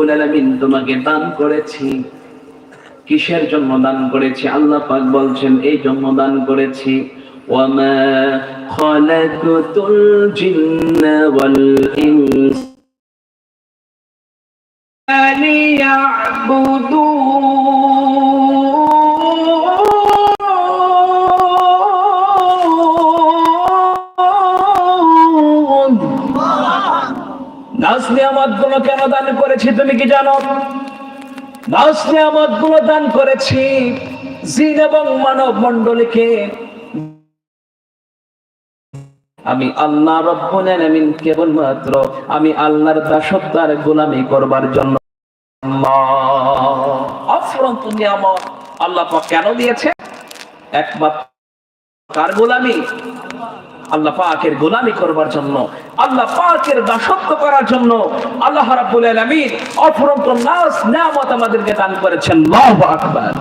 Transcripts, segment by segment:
রব্বুল আলামিন তোমাকে দান করেছি। কিসের জন্য দান করেছি? আল্লাহ পাক বলছেন, এই জন্য দান করেছি। ওয়ামা খালাকুতুল জিন্না ওয়াল ইনস নাস নিয়ামতগুলো কেন দান করেছি তুমি কি জানো? নাস নিয়ামতগুলো দান করেছি জিন এবং মানব মন্ডলীকে আমি আল্লাহ রব্বুল আলামিন কেবলমাত্র আমি আল্লাহর দাসত্ব আর গোলামি করবার জন্য অফরন্ত নিয়ামত আল্লাহ কেন দিয়েছে? একমাত্র কার গোলামি? আল্লাহ পাকের গোলামি করবার জন্য, আল্লাহ পাকের দাসত্ব করার জন্য আল্লাহ রাব্বুল আলামিন অফরন্ত নাস, নিয়ামত আমাদেরকে দান করেছেন। আল্লাহু আকবার।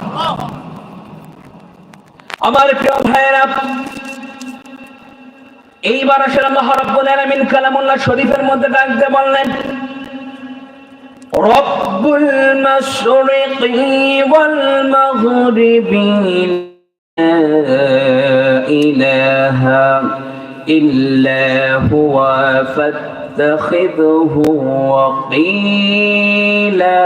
আমার প্রিয় ভাইয়েরা, এইবার আসলে আল্লাহ রাব্বুল আলামিন কালামুল্লাহ শরীফের মধ্যে ডাকতে বললেন, রব্বুল মাশরিকি ওয়াল মাগরিবি লা ইল্লা হুয়া ফাত্তাখিযহু ওয়াকিলা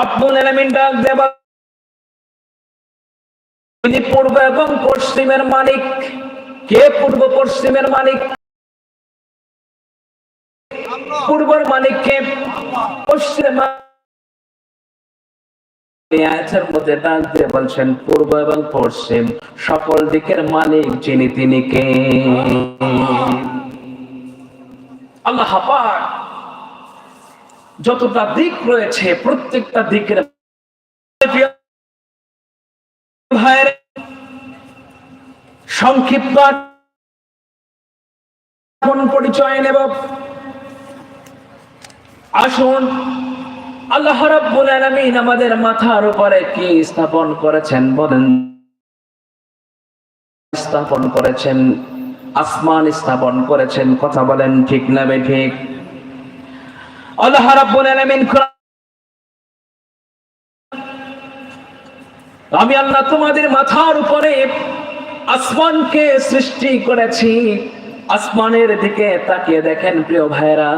রব্বুল আলামিন ডাক দেবা তিনি পূর্ব এবং পশ্চিমের মালিক। কে পূর্ব, পশ্চিমের মালিক? পূর্বের মালিক কে? আয়াতের মধ্যে দিয়ে বলছেন পূর্ব এবং পশ্চিম, সকল দিকের মালিক যিনি তিনি কে? আল্লাহ পাক যতটা দিক রয়েছে, প্রত্যেকটা দিকের ভাইয়ের সংক্ষিপ্ত পরিচয় নেব। আসুন। আল্লাহ রাব্বুল আলামিন আমাদের মাথার উপরে কি স্থাপন করেছেন বলেন? স্থাপন করেছেন, আসমান স্থাপন করেছেন, কথা বলেন ঠিক না বে ঠিক আল্লাহ রাব্বুল আলামিন আমি আল্লাহ তোমাদের মাথার উপরে আসমানকে সৃষ্টি করেছি। আসমানের দিকে তাকিয়ে দেখেন প্রিয় ভাইরা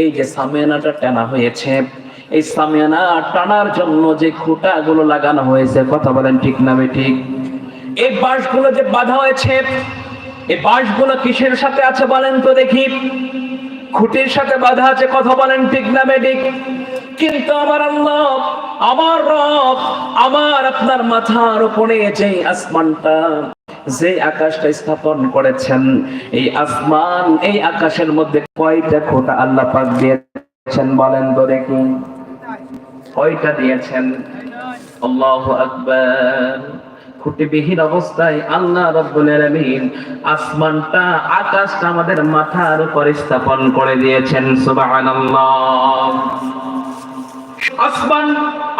এই যে সামিয়ানাটা টানা হয়েছে এই সামিয়ানা টানার জন্য যে খুঁটা গুলো লাগানো হয়েছে, কথা বলেন ঠিক না ঠিক এই বাঁশগুলো যে বাঁধা হয়েছে, এই বাঁশগুলো কিসের সাথে আছে বলেন তো দেখি? খুঁটির সাথে বাঁধা আছে, কথা বলেন ঠিক না ঠিক কিন্তু আমার আল্লাহ, আমার রব, আমার আপনার মাথার উপরে যে আসমানটা, যে আকাশটা স্থাপন করেছেন, এই আসমান, এই আকাশের মধ্যে কয়টা খোটা আল্লাহ পাক দিয়েছেন বলেন তো দেখি? কয়টা দিয়েছেন। আল্লাহু আকবার। খুঁটিবিহীন অবস্থায় আল্লাহ রব্বুল আলামিন আসমানটা, আকাশটা আমাদের মাথার উপর স্থাপন করে দিয়েছেন। সুবহানাল্লাহ। আসমান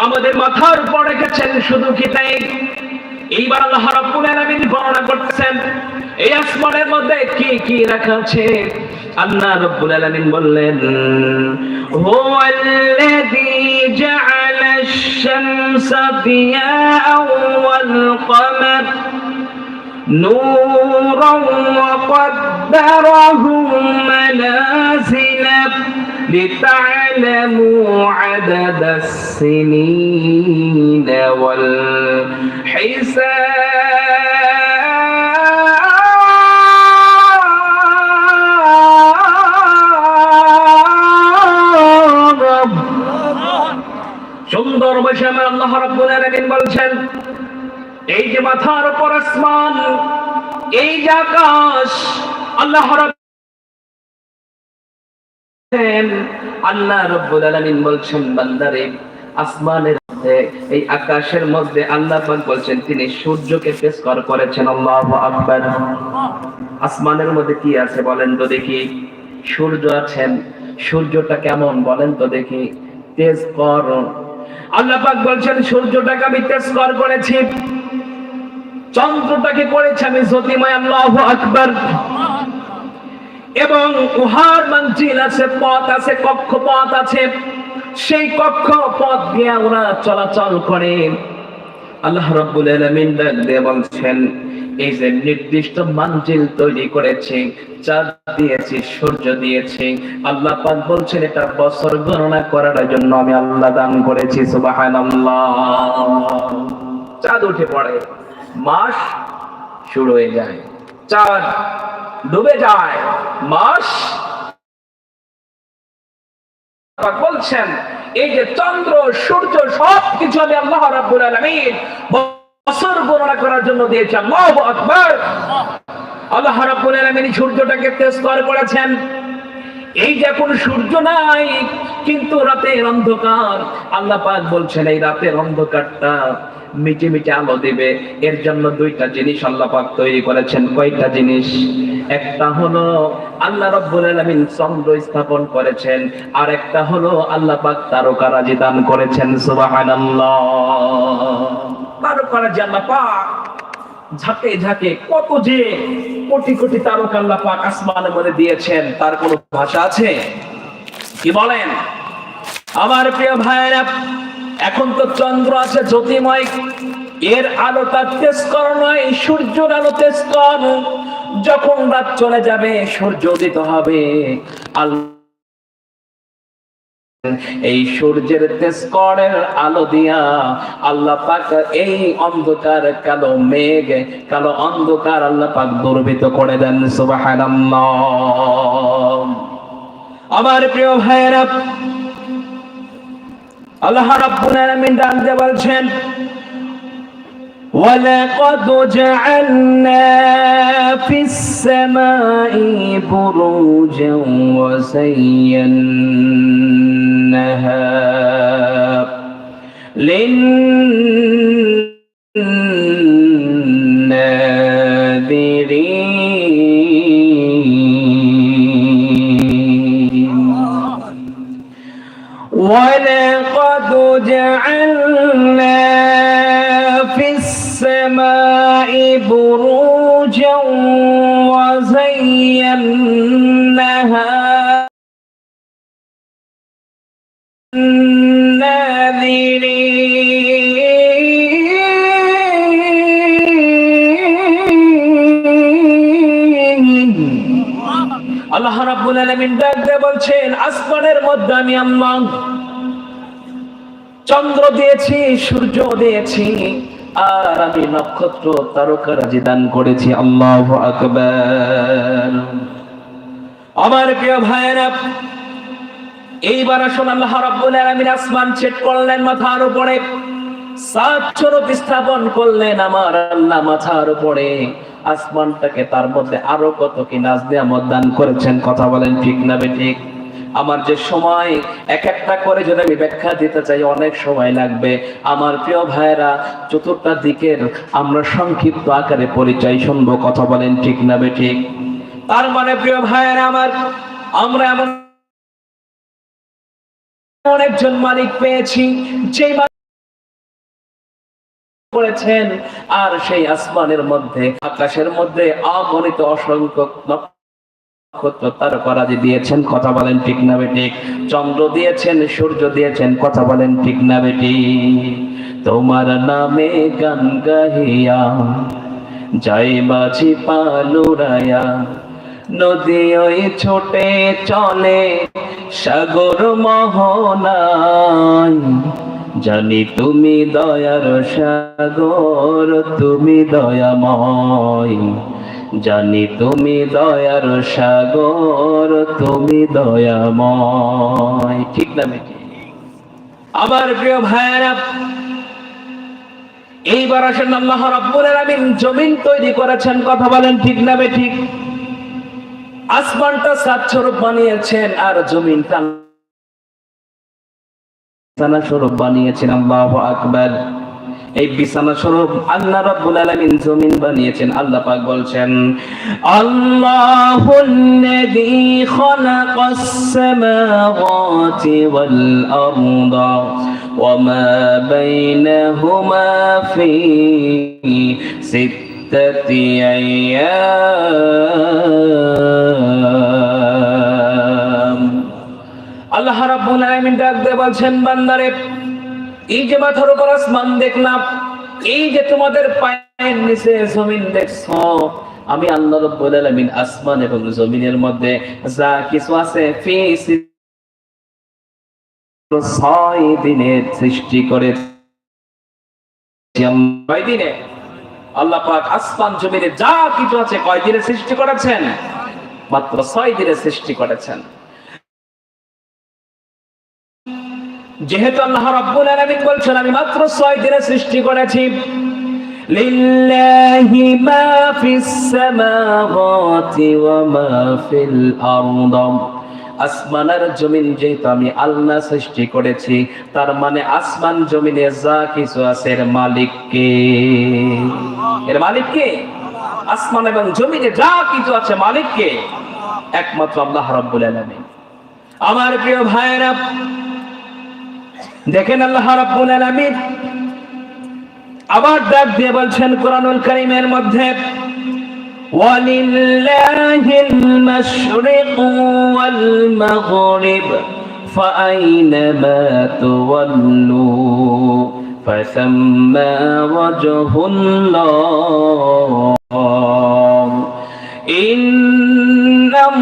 আমাদের মাথার উপর রেখেছেন, শুধু কি তাই? এইবার আল্লাহ রাব্বুল আলামিন বর্ণনা করতেছেন এই আসমানের মধ্যে কি কি রাখা আছে আল্লাহ রাব্বুল আলামিন বললেন হুয়াল্লাযী জাআলা আশ-শামসা দিয়াআন ওয়াল কমার نورا وقدره منازل لتعلموا عدد السنين والحساب বসে আমার আল্লাহ বলছেন, এই যে মাথার উপর আসমান, এই যে আকাশ, আল্লাহ আল্লাহ রব্বুল বলছেন, বান্দারে, আসমানের এই আকাশের মধ্যে আল্লাহ বলছেন, তিনি সূর্যকে পেশ কর করেছেন, আল্লাহু আকবার। আসমানের মধ্যে কি আছে বলেন তো দেখি। সূর্য আছেন, সূর্যটা কেমন বলেন তো দেখি। তেজ কর আল্লাহ পাক বলছেন, সূর্যটাকে আমি তেজ কর করেছি। চন্দ্রটাকে করেছে আমি জ্যোতিময়, আল্লাহু আকবার। এবং উহার মঞ্জিল আছে, পথ আছে, কক্ষ পথ আছে। সেই কক্ষ পথ দিয়ে ওরা চলাচল করে। আল্লাহ রাব্বুল আলামিন বলছেন যে নির্দিষ্ট মঞ্জিল তৈরি করেছে, চাঁদ দিয়েছি, সূর্য দিয়েছি, আল্লাহ পাক বলছেন এটা বছর গণনা করার জন্য আমি আল্লাহ দান করেছি, সুবহানাল্লাহ। চাঁদ উঠে পড়ে, মাস শুরু হয়ে যায়, চাঁদ ডুবে যায়, মাস বলছেন, এই যে চন্দ্র, সূর্য সব কিছু আমি আল্লাহ রাব্বুল আলামিন বছর গণনা করার জন্য দিয়েছি। আল্লাহু আকবার। আল্লাহ রাব্বুল আলামিন সূর্যটাকে তেজ করে করেছেন। এই যে এখন সূর্য নাই, কিন্তু রাতের অন্ধকার। আল্লাহ পাক বলছেন, এই রাতের অন্ধকারটা মিটে মিটে আলো দিবে। এর জন্য দুইটা জিনিস আল্লাহ পাক তৈরি করেছেন। কয়টা জিনিস? একটা হলো আল্লাহ রাব্বুল আলামিন চন্দ্র স্থাপন করেছেন। আর একটা হলো আল্লাহ পাক তারকারাজি দান করেছেন। সুবহানাল্লাহ। তারকারাজি আল্লাহ পাক, ঝাঁকে ঝাঁকে কত যে কোটি কোটি তারকা আল্লাহ পাক আসমানের মধ্যে দিয়েছেন, তার কোনো ভাষা আছে? কি বলেন? আমার প্রিয় ভাইয়েরা, এখন তো চন্দ্র আছে জ্যোতিময় এর আলোটা তেজকর নয়, সূর্যের আলো তেজকর যখন রাত চলে যাবে, সূর্য উদিত হবে। আল্লাহ এই সূর্যের তেজকরের আলো দিয়া আল্লাহ পাক এই অন্ধকার, কালো মেঘ, কালো অন্ধকার আল্লাহ পাক দুর্বিত করে দেন, সুবহানাল্লাহ। আমার প্রিয় ভাইয়েরা, আল্লাহ রাব্বুল আলামিন ডাক দিয়ে বলছেন ولقد جعلنا في السماء بروجا وزيناها للناذرين بروجا وزيناها الناذرين আল্লাহ রাব্বুল আলামিন ডাক দিয়ে বলছেন আসমানের মধ্যে আমি আল্লাহ চন্দ্র দিয়েছি সূর্য দিয়েছি আর আমি নক্ষত্র তারকারাজি দান করেছি, আল্লাহু আকবার। আমার প্রিয় ভাইয়েরা, এইবার আসুন আল্লাহ রাব্বুল আলামিন আসমান সেট করলেন, মাথার উপরে। সাত স্বরূপ স্থাপন করলেন আমার আল্লাহ মাথার উপরে। আসমানটাকে তার মধ্যে আরও কত কি নাজ নিয়ামত দান করেছেন, কথা বলেন ঠিক না বে ঠিক? আমার যে সময় এক একটা করে যদি আমি ব্যাখ্যা দিতে চাই, অনেক সময় লাগবে। আমার প্রিয় ভাইরা চতুর্থ দিকের আমরা সংক্ষিপ্ত আকারে পরিচয় শুনব, কথা বলেন ঠিক না ঠিক? তার মানে প্রিয় ভাইরা আমার, আমরা এমন অনেকজন মালিক পেয়েছি মালিক করেছেন, আর সেই আসমানের মধ্যে, আকাশের মধ্যে অগণিত অসংখ্য নক্ষত্র তারকারাজি দিয়েছেন, কথা বলেন ঠিক না বেঠিক চন্দ্র দিয়েছেন, সূর্য দিয়েছেন, কথা বলেন ঠিক না বেটি তোমার নামে গান গাহিয়া যাই বাজি পালুরায়া। নদী ওই ছোটে চলে, সাগর মোহনায়। জানি তুমি দয়ার সাগর, তুমি দয়াময়। জানি তুমি দয়ার সাগর, তুমি দয়াময়। ঠিক না, মেয়ে? আমার প্রিয় ভাইয়েরা, এইবার আসেন আল্লাহ রাব্বুল আলামিন, জমিন তৈরি করেছেন, কথা বলেন, ঠিক না ঠিক? আসমানটা স্বরূপ বানিয়েছেন আর জমিনটা স্বরূপ বানিয়েছেন। আল্লাহু আকবার। এই বিছানা স্বরূপ আল্লাহ রাব্বুল আলামিন জমিন বানিয়েছেন, আল্লাহ পাক বলছেন আল্লাহুল্লাযী খালাকাস সামাওয়াতি ওয়াল আরদা ওয়ামা বাইনাহুমা ফি সিত্তাতি আইয়াম আল্লাহ রাব্বুল আলামিন ডাক দিয়ে বলছেন, বান্দারে এই যে মাথার উপর আসমান দেখলাম, এই যে তোমাদের পায়ের নিচে জমিন দেখছ, আমি আল্লাহ রাব্বুল আলামিন আসমান এবং জমিনের মধ্যে যা কিছু আছে ছয় দিনের সৃষ্টি করে ছয় দিনে আল্লাহ পাক আসমান, জমিনে যা কিছু আছে কয় দিনে সৃষ্টি করেছেন? মাত্র ছয় দিনে সৃষ্টি করেছেন। যেহেতু আল্লাহ রাব্বুল আলামিন বলছেন, আমি মাত্র ছয় দিনে সৃষ্টি করেছি। লিল্লাহি মা ফিস সামাওয়াতি ওয়া মা ফিল আরদ। আসমান আর জমিন যেহেতু আমি আল্লাহ সৃষ্টি করেছি, তার মানে আসমান জমিনে যা কিছু আছে এর মালিক কে? এর মালিক কে? আসমান এবং জমিনে যা কিছু আছে মালিক কে? একমাত্র আল্লাহ রাব্বুল আলামিন। আমার প্রিয় ভাইরা দেখেন আল্লাহ রাব্বুল আলামিন আবার ডাক দিয়ে বলছেন কোরআনুল কারীমের মধ্যে, ওয়ালিল্লাহিল মাশরিক ওয়াল মাগরিব ফাআইনামা তুওয়াল্লু? ফাসাম্মা ওয়াজহুল্লাহ। ইন্নাল্লাহা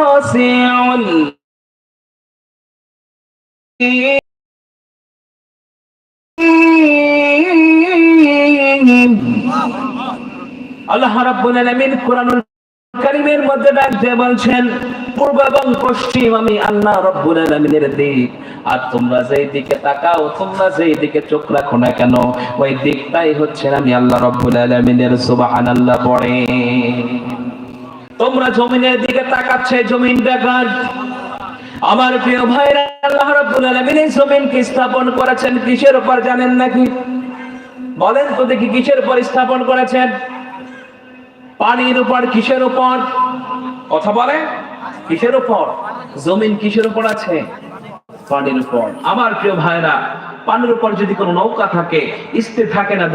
ওয়াসিউন আল্লাহ কোরআনুল মধ্যে ডাক দিয়ে বলছেন, পূর্ব এবং পশ্চিম আমি আল্লাহ রাব্বুল দিক। আর তোমরা যেই দিকে তাকাও, তোমরা যেই দিকে চোখ রাখো না কেন, ওই দিকটাই হচ্ছে আমি আল্লাহ রাব্বুল পড়ে। তোমরা জমিনের দিকে তাকাচ্ছে জমিন দেখার আমার প্রিয় ভাইরা, আল্লাহ রাব্বুল আলামিন এই জমিনকে স্থাপন করেছেন কিসের উপর জানেন নাকি? বলেন তো দেখি কিসের উপর স্থাপন করেছেন? পানির উপর কিসের উপর? কথা বলে? কিসের উপর? জমিন কিসের উপর আছে? পানির উপর। আমার প্রিয় ভাইরা, পানির উপর যদি কোনো নৌকা থাকে, স্থির থাকে না